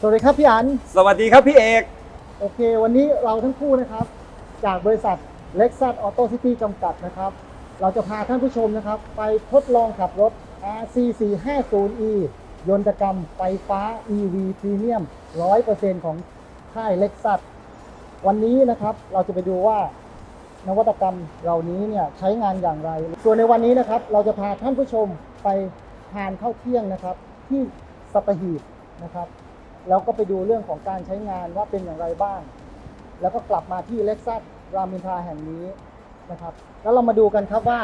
สวัสดีครับพี่อัน สวัสดีครับพี่เอก โอเค วันนี้เราทั้งคู่นะครับ จากบริษัท Lexus Auto City จำกัดนะครับ เราจะพาท่านผู้ชมนะครับ ไปทดลองขับรถ RC450E ยนตกรรมไฟฟ้า EV Premium 100%ของค่าย Lexus วันนี้นะครับเราจะไปดูว่านวัตกรรมเหล่านี้เนี่ยใช้งานอย่างไร ส่วนในวันนี้นะครับ เราจะพาท่านผู้ชมไปทานข้าวเที่ยงนะครับ ที่สัตหีบนะครับ แล้วก็ไปดูเรื่องของการใช้งานว่าเป็นอย่างไรบ้าง แล้วก็กลับมาที่เล็กซัสรามินทาแห่งนี้นะครับ แล้วเรามาดูกันครับว่า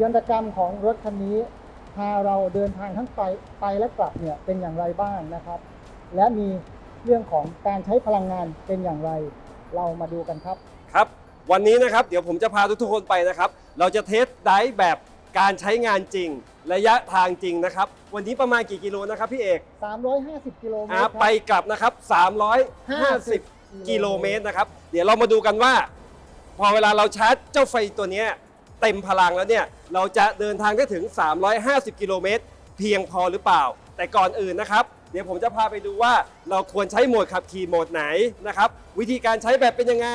ยนตกรรมของรถคันนี้ พาเราเดินทางทั้งไปไปและกลับเนี่ยเป็นอย่างไรบ้างนะครับ และมีเรื่องของการใช้พลังงานเป็นอย่างไร เรามาดูกันครับ ครับ วันนี้นะครับเดี๋ยวผมจะพาทุกๆคนไปนะครับ เราจะเทสไดฟ์แบบการใช้งานจริง ระยะทางจริงนะครับ วันนี้ประมาณกี่กิโลนะครับพี่เอก350 กิโลเมตรอ่าครับ ไปกลับนะครับ 350 กิโลเมตรนะครับ เดี๋ยวเรามาดูกันว่า พอเวลาเราชาร์จเจ้าไฟตัวเนี้ยเต็มพลังแล้วเนี่ย เราจะเดินทางได้ถึง 350 กิโลเมตรเพียงพอหรือเปล่า แต่ก่อนอื่นนะครับ เดี๋ยวผมจะพาไปดูว่าเราควรใช้โหมดขับขี่โหมดไหนนะครับ วิธีการใช้แบบเป็นยังไง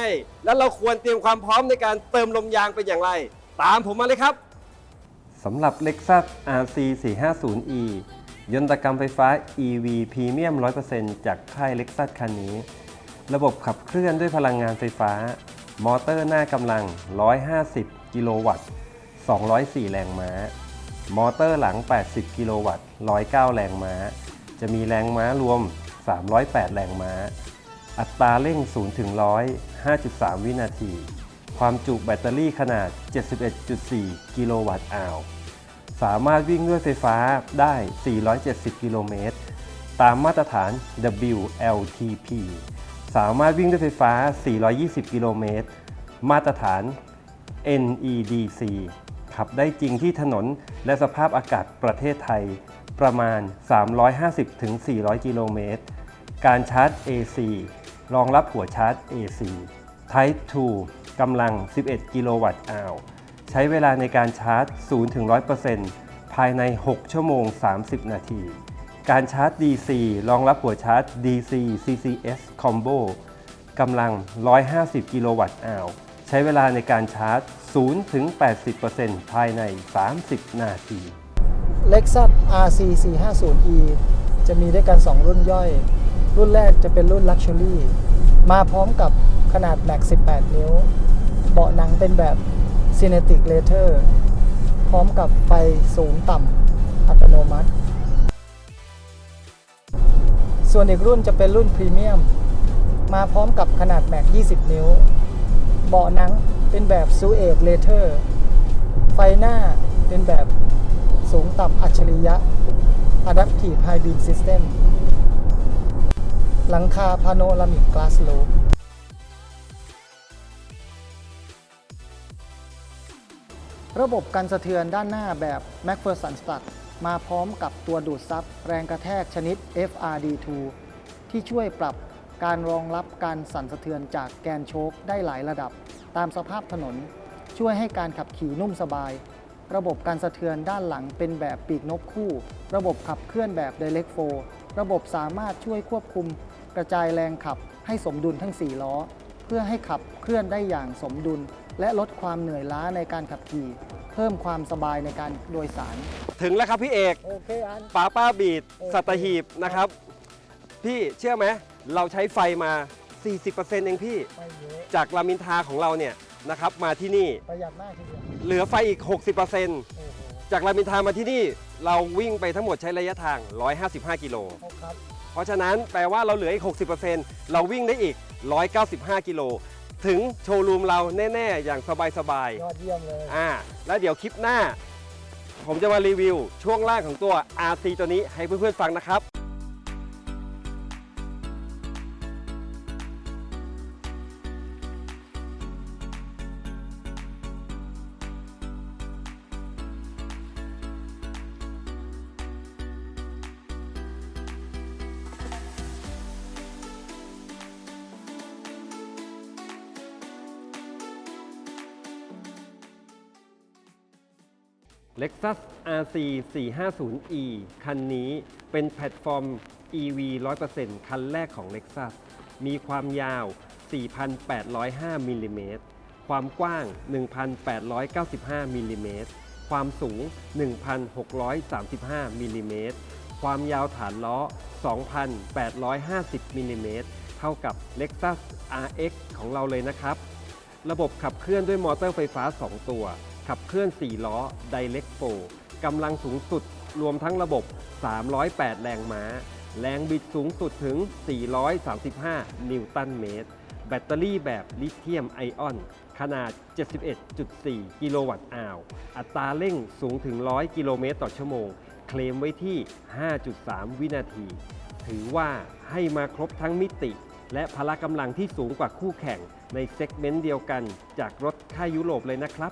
แล้วเราควรเตรียมความพร้อมในการเติมลมยางเป็นอย่างไร ตามผมมาเลยครับ สำหรับ Lexus RC 450e ยนตกรรมไฟฟ้า EV พรีเมียม 100%จากค่าย Lexus คันนี้ ระบบขับเคลื่อนด้วยพลังงานไฟฟ้า มอเตอร์หน้ากำลัง 150 กิโลวัตต์ 204 แรงม้า มอเตอร์หลัง 80 กิโลวัตต์ 109 แรงม้า จะมีแรงม้ารวม 308 แรงม้า อัตราเร่ง 0 ถึง 100 5.3 วินาที ความจุแบตเตอรี่ขนาด 71.4 กิโลวัตต์อาว สามารถวิ่งด้วยไฟฟ้าได้ 470 กิโลเมตร ตามมาตรฐาน WLTP สามารถวิ่งด้วยไฟฟ้า 420 กิโลเมตร มาตรฐาน NEDC ขับได้จริงที่ถนนและสภาพอากาศประเทศไทย ประมาณ 350-400 กิโลเมตร การชาร์จ AC รองรับหัวชาร์จ AC Type 2กำลัง 11 กิโลวัตต์อาวร์ ใช้เวลาในการชาร์จ0-100%ภายใน 6 ชั่วโมง 30 นาที การชาร์จ DC รองรับหัวชาร์จ DC CCS Combo กำลัง 150 กิโลวัตต์อาวร์ใช้เวลาในการชาร์จ0-80%ภายใน 30 นาที Lexus RC 450e จะมีด้วยกัน 2 รุ่นย่อย รุ่นแรกจะเป็นรุ่น Luxury มาพร้อมกับขนาดแม็ก18 นิ้ว เบาะหนังเป็นแบบ Cinetic Leather พร้อมกับไฟสูงต่ำอัตโนมัติ ส่วนอีกรุ่นจะเป็นรุ่นพรีเมียม มาพร้อมกับขนาดแม็ก 20 นิ้ว เบาะหนังเป็นแบบ Suede Leather ไฟหน้าเป็นแบบสูงต่ำอัจฉริยะ Adaptive High Beam System หลังคาพาโนรามิก Glass Roof ระบบกันสะเทือนด้านหน้าแบบ MacPherson Stud มาพร้อมกับตัวดูดซับแรงกระแทกชนิด FRD2 ที่ช่วยปรับการรองรับการสั่นสะเทือนจากแกนโชคได้หลายระดับ ตามสภาพถนน ช่วยให้การขับขี่นุ่มสบาย ระบบการสะเทือนด้านหลังเป็นแบบปีกนกคู่ ระบบขับเคลื่อนแบบ Direct 4ระบบสามารถช่วยควบคุม กระจายแรงขับให้สมดุลทั้ง 4 ล้อ เพื่อให้ขับเคลื่อนได้อย่างสมดุล และลดความเหนื่อยล้าในการขับขี่ เพิ่มความสบายในการโดยสาร ถึงแล้วครับพี่เอกโอเคอัน ป้าป้าบีดโอเค สัตหีบนะครับ พี่เชื่อไหมเราใช้ไฟมา 40%เองพี่ไม่เยอะจากรามอินทราของเราเนี่ยนะครับมาที่นี่ประหยัดมากทีเดียวเหลือไฟอีก 60%โอ้โหจากรามอินทรามาที่นี่ เราวิ่งไปทั้งหมดใช้ระยะทาง 155 กิโลครับเพราะฉะนั้นแปลว่าเราเหลืออีก 60%เราวิ่งได้อีก 195 กิโล ถึงโชว์รูมเราแน่ ๆ อย่างสบายยอดเยี่ยมเลย ๆอ่าแล้วเดี๋ยวคลิปหน้า ผมจะมารีวิวช่วงล่างของตัว RC ตัวนี้ให้เพื่อนๆฟังนะครับ Lexus RC 450e คันนี้เป็นแพลตฟอร์ม EV 100%คันแรกของ Lexus มีความยาว 4,805มิลลิเมตร ความกว้าง 1,895มิลลิเมตร ความสูง 1,635มิลลิเมตร ความยาวฐานล้อ 2,850มิลลิเมตร เท่ากับ Lexus RX ของเราเลยนะครับ ระบบขับเคลื่อนด้วยมอเตอร์ไฟฟ้า 2 ตัว ขับเคลื่อน 4 ล้อ Direct 4กำลังสูงสุดรวมทั้งระบบ 308 แรงม้า แรงบิดสูงสุดถึง 435 นิวตันเมตร แบตเตอรี่แบบลิเธียมไอออน ขนาด 71.4 กิโลวัตต์อาวอัตราเร่งสูงถึง 100 กิโลเมตรต่อชั่วโมง เคลมไว้ที่ 5.3 วินาที ถือว่าให้มาครบทั้งมิติ และพละกำลังที่สูงกว่าคู่แข่งในเซกเมนต์เดียวกันจากรถค่ายยุโรปเลยนะครับ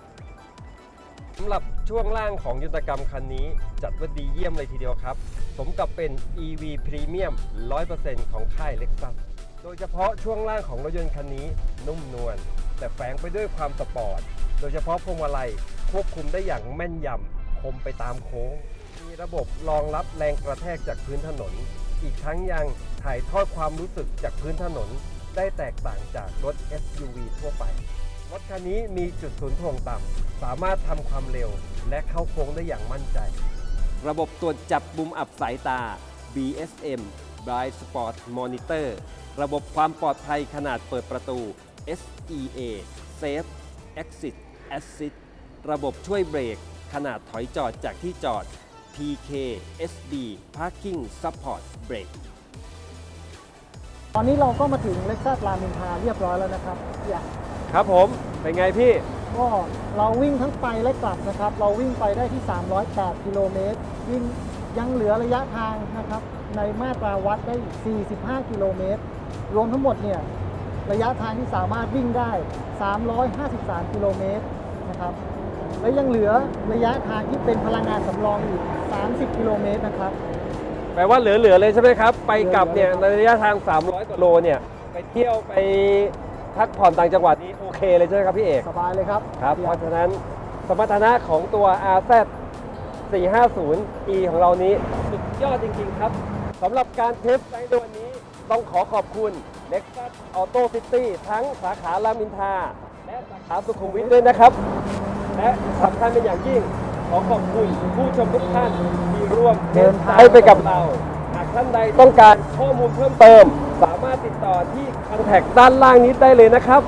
สำหรับช่วงล่างของยุทธกรรมคันนี้จัดว่าดีเยี่ยมเลยทีเดียวครับ สมกับเป็น EV Premium 100%ของค่าย Lexus โดยเฉพาะช่วงล่างของรถยนต์คันนี้นุ่มนวลแต่แฝงไปด้วยความสปอร์ต โดยเฉพาะพวงมาลัยควบคุมได้อย่างแม่นยำคมไปตามโค้ง มีระบบรองรับแรงกระแทกจากพื้นถนน อีกทั้งยังถ่ายทอดความรู้สึกจากพื้นถนน ได้แตกต่างจากรถ SUV ทั่วไป รถคันนี้มีจุดศูนย์ถ่วงต่ำ สามารถทำความเร็วและเข้าโค้งได้อย่างมั่นใจ ระบบตรวจจับมุมอับสายตา BSM Blind Spot Monitor ระบบความปลอดภัยขนาดเปิดประตู SEA Safe Exit Assist ระบบช่วยเบรกขนาดถอยจอดจากที่จอด PKSB Parking Support Brake ตอนนี้เราก็มาถึงเล็กซัสรามอินทราเรียบร้อยแล้วนะครับพี่อะครับผม เป็นไงพี่ ก็เราวิ่งทั้งไปและกลับนะครับ เราวิ่งไปได้ที่ 308 กิโลเมตรวิ่งยังเหลือระยะทางนะครับ ในมาตราวัดได้อีก45 กิโลเมตร รวมทั้งหมดเนี่ยระยะทางที่สามารถวิ่งได้ 353 กิโลเมตรนะครับ และยังเหลือระยะทางที่เป็นพลังงานสำรองอีก 30 กิโลเมตรนะครับ แปลว่าเหลือๆเลยใช่ไหมครับ ไปกลับเนี่ยเหลืในอๆระยะทาง 300กว่าโลเนี่ยไปเที่ยวไปพักผ่อนต่างจังหวัดนี้โอเคเลยใช่ไหมครับพี่เอกสบายเลยครับครับพี่เพอะราะฉะนั้นสมรรถนะของตัว RZ 450e ของเรานี้สุดยอดจริง ๆ ครับสำหรับการเทสในวันนี้ต้องขอขอบคุณ Lexus Auto City ทั้งสาขารามอินทราและสาขาสุขุมวิทด้วยนะครับ และสำคัญเป็นอย่างยิ่งขอขอบคุณผู้ชมทุกท่านที่ร่วมเดินทางไปกับเรา หากท่านใดต้องการข้อมูลเพิ่มเติม สามารถติดต่อที่คอนแทคด้านล่างนี้ได้เลยนะครับ